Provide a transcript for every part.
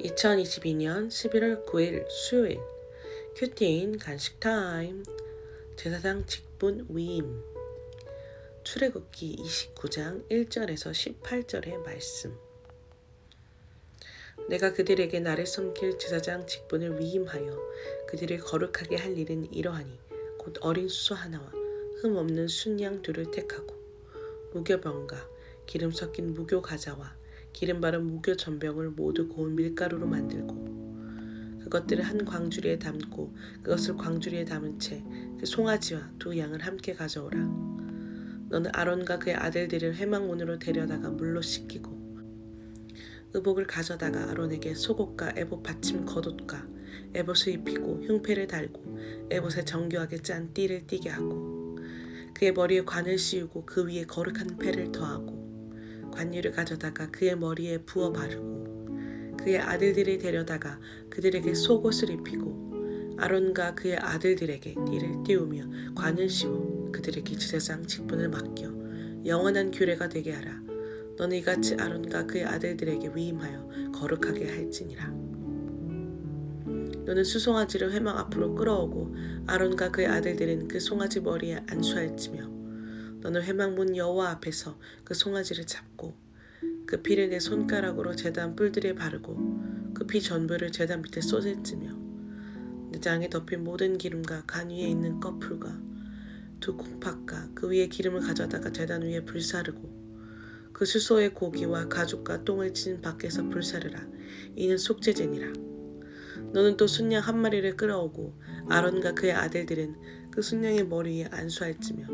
2022년 11월 9일 수요일. 큐티인 간식 타임. 제사장 직분 위임. 출애굽기 29장 1절에서 18절의 말씀. 내가 그들에게 나를 섬길 제사장 직분을 위임하여 그들을 거룩하게 할 일은 이러하니 곧 어린 수소 하나와 흠 없는 순양 둘을 택하고 무교병과 기름 섞인 무교 가자와 기름 바른 무교 전병을 모두 고운 밀가루로 만들고 그것들을 한 광주리에 담고 그것을 광주리에 담은 채 그 송아지와 두 양을 함께 가져오라. 너는 아론과 그의 아들들을 회막문으로 데려다가 물로 씻기고 의복을 가져다가 아론에게 속옷과 에봇 받침 겉옷과 에봇을 입히고 흉패를 달고 에봇에 정교하게 짠 띠를 띠게 하고 그의 머리에 관을 씌우고 그 위에 거룩한 패를 더하고 관유를 가져다가 그의 머리에 부어 바르고 그의 아들들을 데려다가 그들에게 속옷을 입히고 아론과 그의 아들들에게 띠를 띄우며 관을 씌워 그들에게 제사장 직분을 맡겨 영원한 규례가 되게 하라. 너는 이같이 아론과 그의 아들들에게 위임하여 거룩하게 할지니라. 너는 수송아지를 회막 앞으로 끌어오고 아론과 그의 아들들은 그 송아지 머리에 안수할지며 너는 회막문 여호와 앞에서 그 송아지를 잡고 그 피를 내 손가락으로 제단 뿔들에 바르고 그 피 전부를 제단 밑에 쏟을지며 내 장에 덮인 모든 기름과 간 위에 있는 꺼풀과 두 콩팥과 그 위에 기름을 가져다가 제단 위에 불사르고 그 수소의 고기와 가죽과 똥을 친 밖에서 불사르라. 이는 속죄제니라. 너는 또 순양 한 마리를 끌어오고 아론과 그의 아들들은 그 순양의 머리에 안수할지며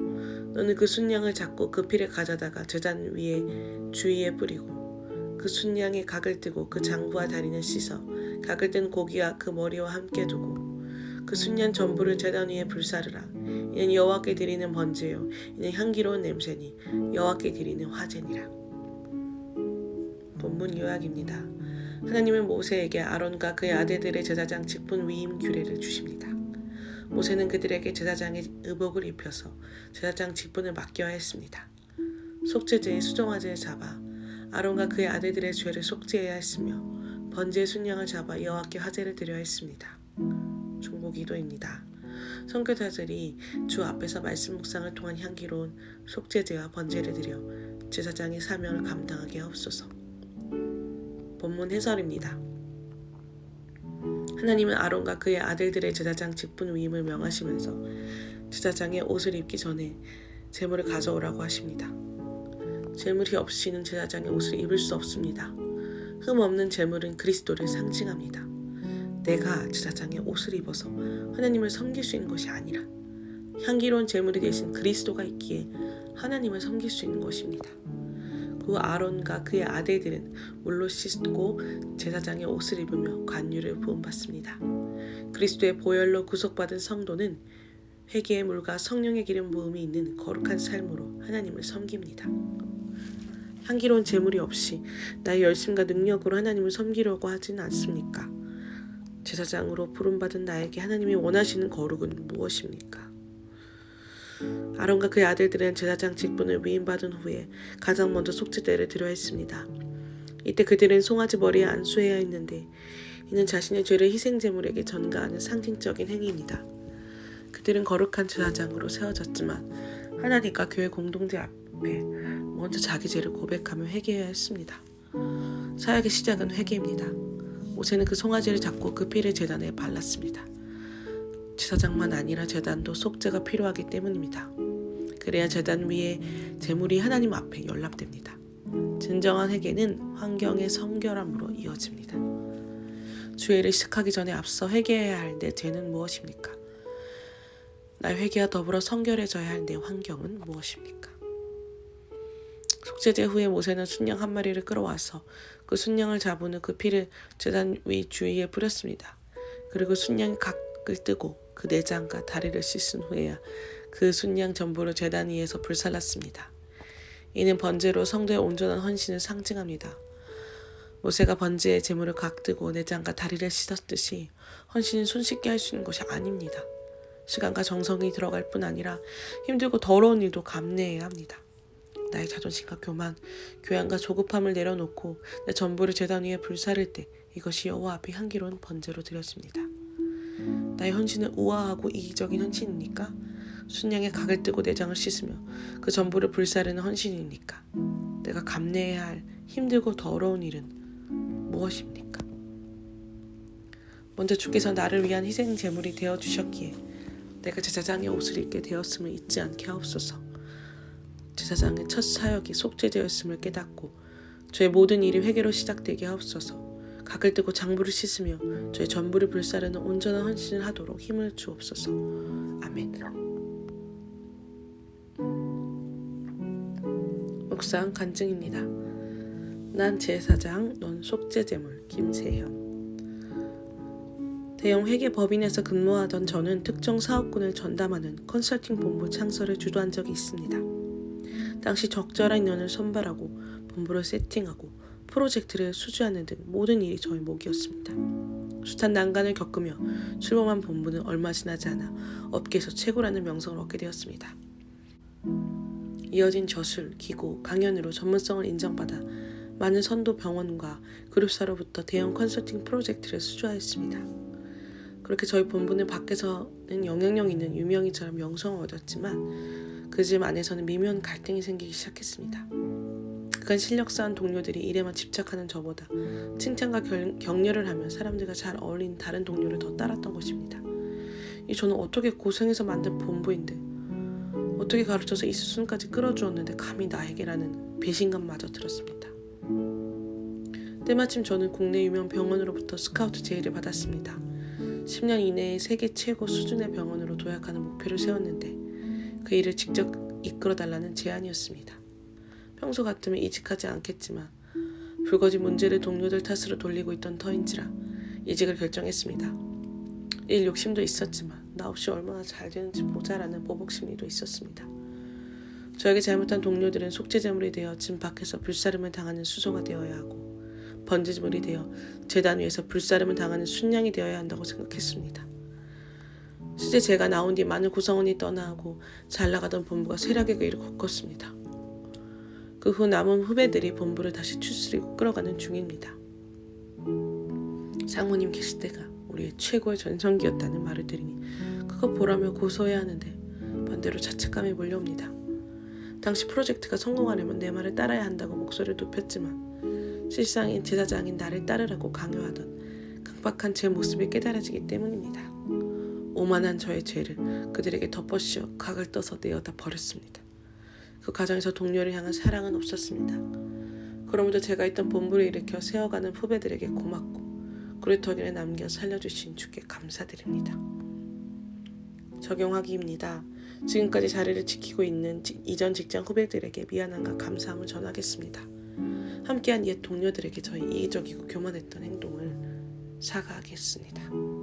너는 그 순양을 잡고 그 피를 가져다가 제단 위에 주위에 뿌리고 그 순양의 각을 뜨고 그 장부와 다리는 씻어 각을 뜬 고기와 그 머리와 함께 두고 그 순양 전부를 제단 위에 불사르라 이는 여호와께 드리는 번제요 이는 향기로운 냄새니 여호와께 드리는 화제니라 본문 요약입니다. 하나님은 모세에게 아론과 그의 아들들의 제사장 직분 위임 규례를 주십니다. 모세는 그들에게 제사장의 의복을 입혀서 제사장 직분을 맡겨야 했습니다. 속죄제의 수종화제를 잡아 아론과 그의 아들들의 죄를 속죄해야 했으며 번제의 순양을 잡아 여호와께 화제를 드려야 했습니다. 중보 기도입니다. 선교사들이 주 앞에서 말씀 묵상을 통한 향기로운 속죄제와 번제를 드려 제사장의 사명을 감당하게 하옵소서. 본문 해설입니다. 하나님은 아론과 그의 아들들의 제사장 직분 위임을 명하시면서 제사장의 옷을 입기 전에 제물을 가져오라고 하십니다. 제물이 없이는 제사장의 옷을 입을 수 없습니다. 흠 없는 제물은 그리스도를 상징합니다. 내가 제사장의 옷을 입어서 하나님을 섬길 수 있는 것이 아니라 향기로운 제물이 되신 그리스도가 있기에 하나님을 섬길 수 있는 것입니다. 그 아론과 그의 아들들은 물로 씻고 제사장의 옷을 입으며 관유를 부음받습니다. 그리스도의 보혈로 구속받은 성도는 회개의 물과 성령의 기름 부음이 있는 거룩한 삶으로 하나님을 섬깁니다. 향기로운 제물이 없이 나의 열심과 능력으로 하나님을 섬기려고 하지는 않습니까? 제사장으로 부름받은 나에게 하나님이 원하시는 거룩은 무엇입니까? 아론과 그의 아들들은 제사장 직분을 위임받은 후에 가장 먼저 속죄제를 드려야 했습니다. 이때 그들은 송아지 머리에 안수해야 했는데 이는 자신의 죄를 희생제물에게 전가하는 상징적인 행위입니다. 그들은 거룩한 제사장으로 세워졌지만 하나님과 교회 공동체 앞에 먼저 자기 죄를 고백하며 회개해야 했습니다. 사역의 시작은 회개입니다. 모세는 그 송아지를 잡고 그 피를 제단에 발랐습니다. 제사장만 아니라 제단도 속죄가 필요하기 때문입니다. 그래야 제단 위에 제물이 하나님 앞에 연락됩니다. 진정한 회개는 환경의 성결함으로 이어집니다. 주회를 시작하기 전에 앞서 회개해야 할 내 죄는 무엇입니까? 나의 회개와 더불어 성결해져야 할 내 환경은 무엇입니까? 속죄제 후에 모세는 순양 한 마리를 끌어와서 그 순양을 잡은 후 그 피를 제단 위 주위에 뿌렸습니다. 그리고 순양의 각을 뜨고 그 내장과 다리를 씻은 후에야 그 순양 전부를 제단 위에서 불살랐습니다. 이는 번제로 성도의 온전한 헌신을 상징합니다. 모세가 번제의 제물을 각 뜨고 내장과 다리를 씻었듯이 헌신은 손쉽게 할 수 있는 것이 아닙니다. 시간과 정성이 들어갈 뿐 아니라 힘들고 더러운 일도 감내해야 합니다. 나의 자존심과 교만, 교양과 조급함을 내려놓고 내 전부를 제단 위에 불사를 때 이것이 여호와 앞에 향기로운 번제로 드렸습니다. 나의 헌신은 우아하고 이기적인 헌신입니까? 순양의 각을 뜨고 내장을 씻으며 그 전부를 불사르는 헌신입니까? 내가 감내해야 할 힘들고 더러운 일은 무엇입니까? 먼저 주께서 나를 위한 희생 제물이 되어 주셨기에 내가 제사장의 옷을 입게 되었음을 잊지 않게 하옵소서. 제사장의 첫 사역이 속죄되었음을 깨닫고 저의 모든 일이 회개로 시작되게 하옵소서. 각을 뜨고 장부를 씻으며 저의 전부를 불사르는 온전한 헌신을 하도록 힘을 주옵소서. 아멘. 묵상 간증입니다. 난 제사장, 넌 속죄제물 김세현. 대형 회계 법인에서 근무하던 저는 특정 사업군을 전담하는 컨설팅 본부 창설을 주도한 적이 있습니다. 당시 적절한 인원을 선발하고 본부를 세팅하고 프로젝트를 수주하는 등 모든 일이 저의 몫이었습니다. 숱한 난관을 겪으며 출범한 본부는 얼마 지나지 않아 업계에서 최고라는 명성을 얻게 되었습니다. 이어진 저술, 기고, 강연으로 전문성을 인정받아 많은 선도 병원과 그룹사로부터 대형 컨설팅 프로젝트를 수주하였습니다. 그렇게 저희 본부는 밖에서는 영향력 있는 유명인처럼 명성을 얻었지만 그 집 안에서는 미묘한 갈등이 생기기 시작했습니다. 그간 실력 쌓은 동료들이 일에만 집착하는 저보다 칭찬과 결- 격려를 하며 사람들과 잘 어울리는 다른 동료를 더 따랐던 것입니다. 이 저는 어떻게 고생해서 만든 본부인데 어떻게 가르쳐서 이 수순까지 끌어주었는데 감히 나에게라는 배신감마저 들었습니다. 때마침 저는 국내 유명 병원으로부터 스카우트 제의를 받았습니다. 10년 이내에 세계 최고 수준의 병원으로 도약하는 목표를 세웠는데 그 일을 직접 이끌어달라는 제안이었습니다. 평소 같으면 이직하지 않겠지만 불거진 문제를 동료들 탓으로 돌리고 있던 터인지라 이직을 결정했습니다. 일 욕심도 있었지만 나 없이 얼마나 잘 되는지 보자라는 보복 심리도 있었습니다. 저에게 잘못한 동료들은 속죄제물이 되어 진 밖에서 불사름을 당하는 수소가 되어야 하고 번제물이 되어 재단 위에서 불사름을 당하는 순양이 되어야 한다고 생각했습니다. 실제 제가 나온 뒤 많은 구성원이 떠나고 잘 나가던 본부가 쇠락의 길을 걷었습니다. 그 후 남은 후배들이 본부를 다시 추스리고 끌어가는 중입니다. 상무님 계실 때가 우리의 최고의 전성기였다는 말을 들으니 그거 보라며 고소해야 하는데 반대로 자책감이 몰려옵니다. 당시 프로젝트가 성공하려면 내 말을 따라야 한다고 목소리를 높였지만 실상인 제사장인 나를 따르라고 강요하던 강박한 제 모습이 깨달아지기 때문입니다. 오만한 저의 죄를 그들에게 덮어씌워 각을 떠서 내어다 버렸습니다. 그 과정에서 동료를 향한 사랑은 없었습니다. 그럼에도 제가 있던 본부를 일으켜 세워가는 후배들에게 고맙고 그루터기를 남겨 살려주신 주께 감사드립니다. 적용하기입니다. 지금까지 자리를 지키고 있는 지- 이전 직장 후배들에게 미안함과 감사함을 전하겠습니다. 함께한 옛 동료들에게 저희 이기적이고 교만했던 행동을 사과하겠습니다.